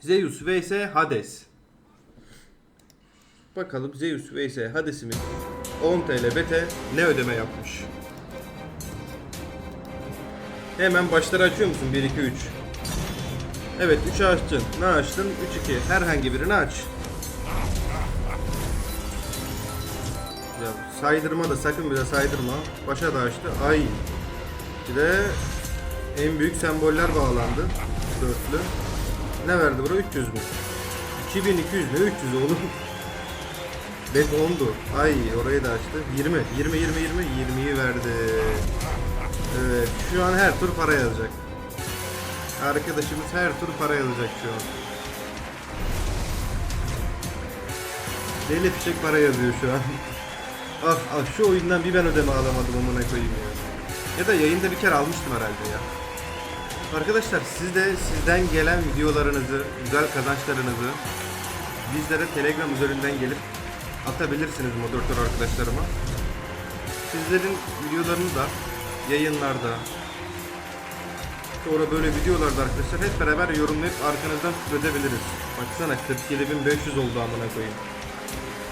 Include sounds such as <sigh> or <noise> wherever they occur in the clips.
Zeus vs Hades. Bakalım Zeus vs Hades'imiz 10 TL bete ne ödeme yapmış? Hemen başları açıyor musun? 1 2 3. Evet 3'ü açtın. Ne açtın? 3 2. Herhangi birini aç. Ya saydırma da sakın bir de saydırma. Başa da açtı. Ay. Bir de en büyük semboller bağlandı. Dörtlü. Ne verdi bura? 300 mü? 2200 ne 300 oğlum? Bet 10'du. Ay orayı da açtı. 20. 20 20 20 20'yi verdi. Evet şu an her tur para yazacak. Arkadaşımız her tur para yazacak şu an. Deli fişek para yazıyor şu an. <laughs> ah ah şu oyundan bir ben ödeme alamadım amına koyayım ya. Ya da yayında bir kere almıştım herhalde ya. Arkadaşlar siz de sizden gelen videolarınızı, güzel kazançlarınızı bizlere Telegram üzerinden gelip atabilirsiniz moderatör arkadaşlarıma. Sizlerin videolarını da yayınlarda sonra böyle videolarda arkadaşlar hep beraber yorumlayıp arkanızdan edebiliriz. Baksana 47.500 oldu amına koyayım.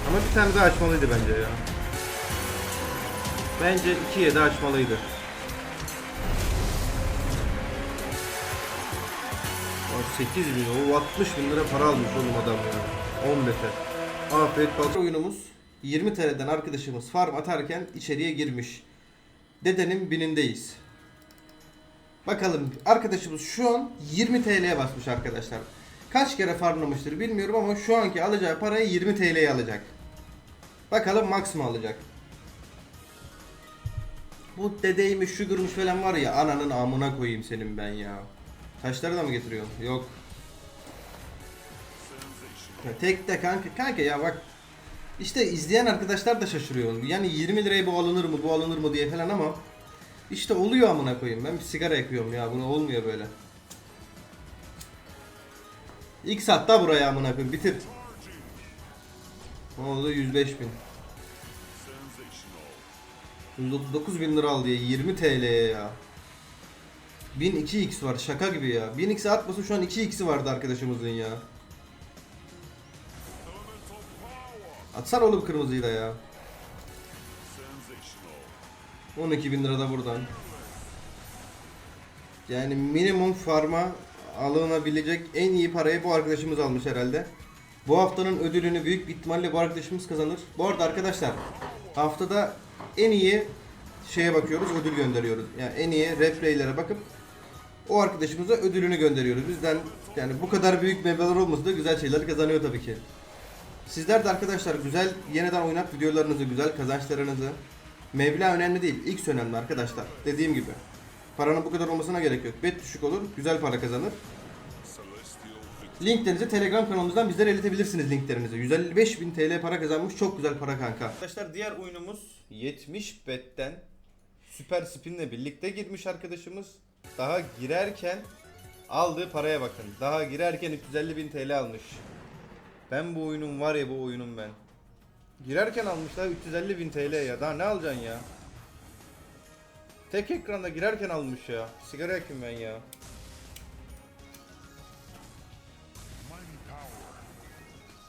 Ama bir tane daha açmalıydı bence ya. Bence 2'ye de açmalıydı. 8 bin, o 60 bin lira para almış oğlum adam ya. 10 beter. Afiyet bal. Oyunumuz 20 TL'den arkadaşımız farm atarken içeriye girmiş. Dedenin binindeyiz. Bakalım arkadaşımız şu an 20 TL'ye basmış arkadaşlar. Kaç kere farmlamıştır bilmiyorum ama şu anki alacağı parayı 20 TL'ye alacak. Bakalım max mı alacak? Bu dedeymiş, şugurmuş falan var ya ananın amına koyayım senin ben ya. Taşları da mı getiriyorum? Yok. Ya tek de kanka kanka ya bak işte izleyen arkadaşlar da şaşırıyor. Yani 20 liraya bu alınır mı bu alınır mı diye falan ama işte oluyor amına koyayım. Ben bir sigara yakıyorum ya. Buna olmuyor böyle. İlk saatte buraya amına koyayım. Bitir. Ne oldu? 105 bin. 139 bin lira aldı ya. 20 TL'ye ya. 1002x var. Şaka gibi ya. 1000x atmasın şu an 2x'i vardı arkadaşımızın ya. Atsana oğlum kırmızıyı da ya. 12 bin lira da buradan. Yani minimum farma alınabilecek en iyi parayı bu arkadaşımız almış herhalde. Bu haftanın ödülünü büyük bir ihtimalle bu arkadaşımız kazanır. Bu arada arkadaşlar haftada en iyi şeye bakıyoruz ödül gönderiyoruz. Yani en iyi replaylere bakıp o arkadaşımıza ödülünü gönderiyoruz. Bizden yani bu kadar büyük meblağlar olmasa da güzel şeyler kazanıyor tabii ki. Sizler de arkadaşlar güzel yeniden oynat videolarınızı, güzel kazançlarınızı Meblağ önemli değil. X önemli arkadaşlar. Dediğim gibi. Paranın bu kadar olmasına gerek yok. Bet düşük olur. Güzel para kazanır. Linklerinizi Telegram kanalımızdan bizlere iletebilirsiniz linklerinizi. 155 bin TL para kazanmış. Çok güzel para kanka. Arkadaşlar diğer oyunumuz 70 betten Süper Spin'le birlikte girmiş arkadaşımız. Daha girerken aldığı paraya bakın. Daha girerken 350 bin TL almış. Ben bu oyunun var ya bu oyunun ben. Girerken almışlar 350 bin TL ya. Daha ne alacaksın ya? Tek ekranda girerken almış ya. Sigara yakayım ben ya.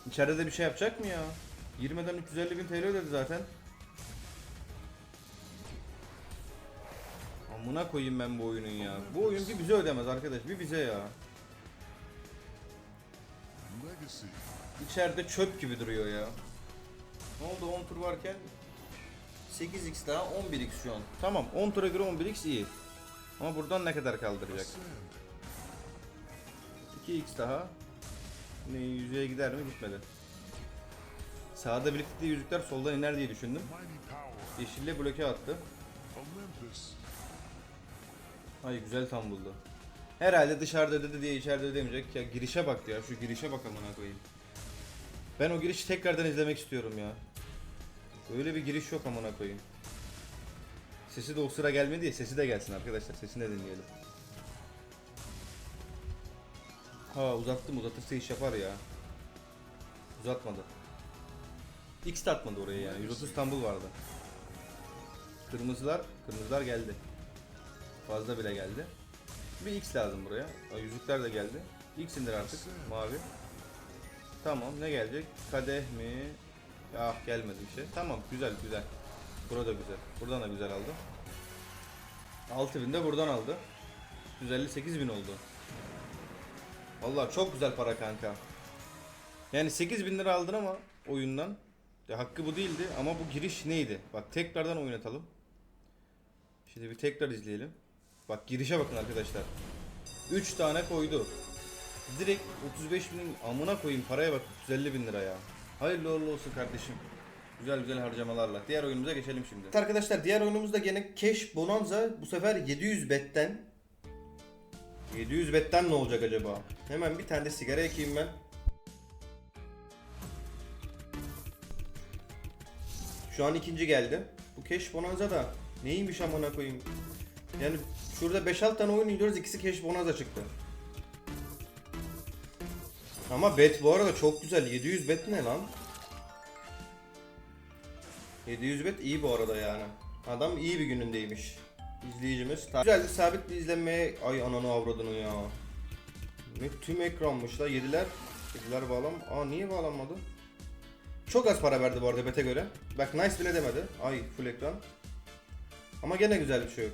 İçeride de bir şey yapacak mı ya? Girmeden 350 bin TL ödedi zaten. Amına koyayım ben bu oyunun ya. Bu oyun bir bize ödemez arkadaş. Bir bize ya. İçeride çöp gibi duruyor ya. Ne oldu 10 tur varken 8x daha 11x şu an. Tamam 10 tura göre 11x iyi. Ama buradan ne kadar kaldıracak? 2x daha. Ne yüzeye gider mi? Gitmedi. Sağda birlikte yüzükler soldan iner diye düşündüm. Yeşille bloke attı. Ay güzel tam buldu. Herhalde dışarıda dedi diye içeride ödemeyecek. Ya girişe bak ya. Şu girişe bak amına koyayım. Ben o girişi tekrardan izlemek istiyorum ya. Öyle bir giriş yok amına koyayım. Sesi de o sıra gelmedi ya sesi de gelsin arkadaşlar. Sesini de dinleyelim. Ha uzattım uzatırsa iş yapar ya. Uzatmadı. X de atmadı oraya yani. 130 İstanbul vardı. Kırmızılar, kırmızılar geldi. Fazla bile geldi. Bir X lazım buraya. Aa, yüzükler de geldi. İlk sindir artık mavi. Tamam ne gelecek? Kadeh mi? Ah gelmedi bir şey. Tamam güzel güzel. Burada güzel. Buradan da güzel aldı. 6000 de buradan aldı. 158 bin oldu. Vallahi çok güzel para kanka. Yani 8000 lira aldın ama oyundan. Ya hakkı bu değildi ama bu giriş neydi? Bak tekrardan oynatalım. Şimdi bir tekrar izleyelim. Bak girişe bakın arkadaşlar. 3 tane koydu. Direkt 35 binin amına koyayım paraya bak 150 bin lira ya. Hayırlı uğurlu olsun kardeşim. Güzel güzel harcamalarla. Diğer oyunumuza geçelim şimdi. Arkadaşlar diğer oyunumuzda gene Cash Bonanza bu sefer 700 betten 700 betten ne olacak acaba? Hemen bir tane de sigara ekeyim ben. Şu an ikinci geldi. Bu Cash Bonanza da neymiş amına koyayım. Yani şurada 5-6 tane oyun indiriyoruz ikisi Cash Bonanza çıktı. Ama bet bu arada çok güzel. 700 bet ne lan? 700 bet iyi bu arada yani. Adam iyi bir günündeymiş. İzleyicimiz. Güzel sabit bir izlenmeye... Ay ananı avradını ya. Ne tüm ekranmış la yediler. Yediler bağlam. Aa niye bağlanmadı? Çok az para verdi bu arada bete göre. Bak nice bile demedi. Ay full ekran. Ama gene güzel bir şey yok.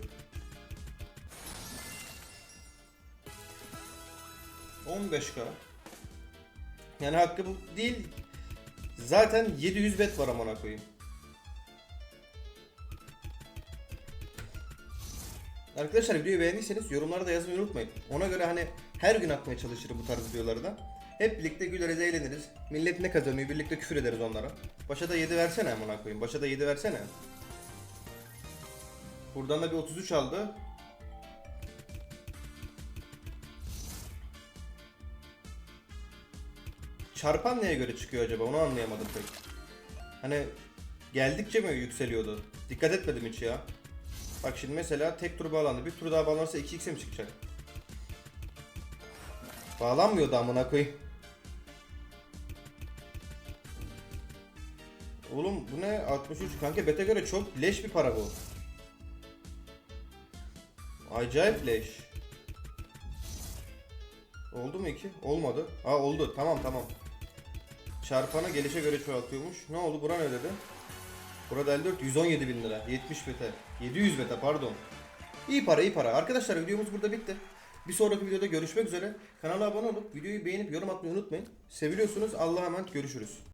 15k. Yani hakkı bu değil. Zaten 700 bet var amına koyayım. Arkadaşlar videoyu beğendiyseniz yorumlara da yazmayı unutmayın. Ona göre hani her gün atmaya çalışırım bu tarz videoları da. Hep birlikte güleriz, eğleniriz. Millet ne kazanıyor birlikte küfür ederiz onlara. Başa da 7 versene amına koyayım. Başa da 7 versene. Buradan da bir 33 aldı. Çarpan neye göre çıkıyor acaba onu anlayamadım pek. Hani geldikçe mi yükseliyordu? Dikkat etmedim hiç ya. Bak şimdi mesela tek tur bağlandı. Bir tur daha bağlanırsa 2x'e mi çıkacak? Bağlanmıyordu amına koyayım. Oğlum bu ne? 63. Kanka bete göre çok leş bir para bu. Acayip leş. Oldu mu iki? Olmadı. Ha oldu. Tamam tamam. Çarpanı gelişe göre çoğaltıyormuş. Ne oldu? Bura ne dedi? Burada 54 117 bin lira. 70 bete. 700 bete pardon. İyi para iyi para. Arkadaşlar videomuz burada bitti. Bir sonraki videoda görüşmek üzere. Kanala abone olup videoyu beğenip yorum atmayı unutmayın. Seviliyorsunuz. Allah'a emanet görüşürüz.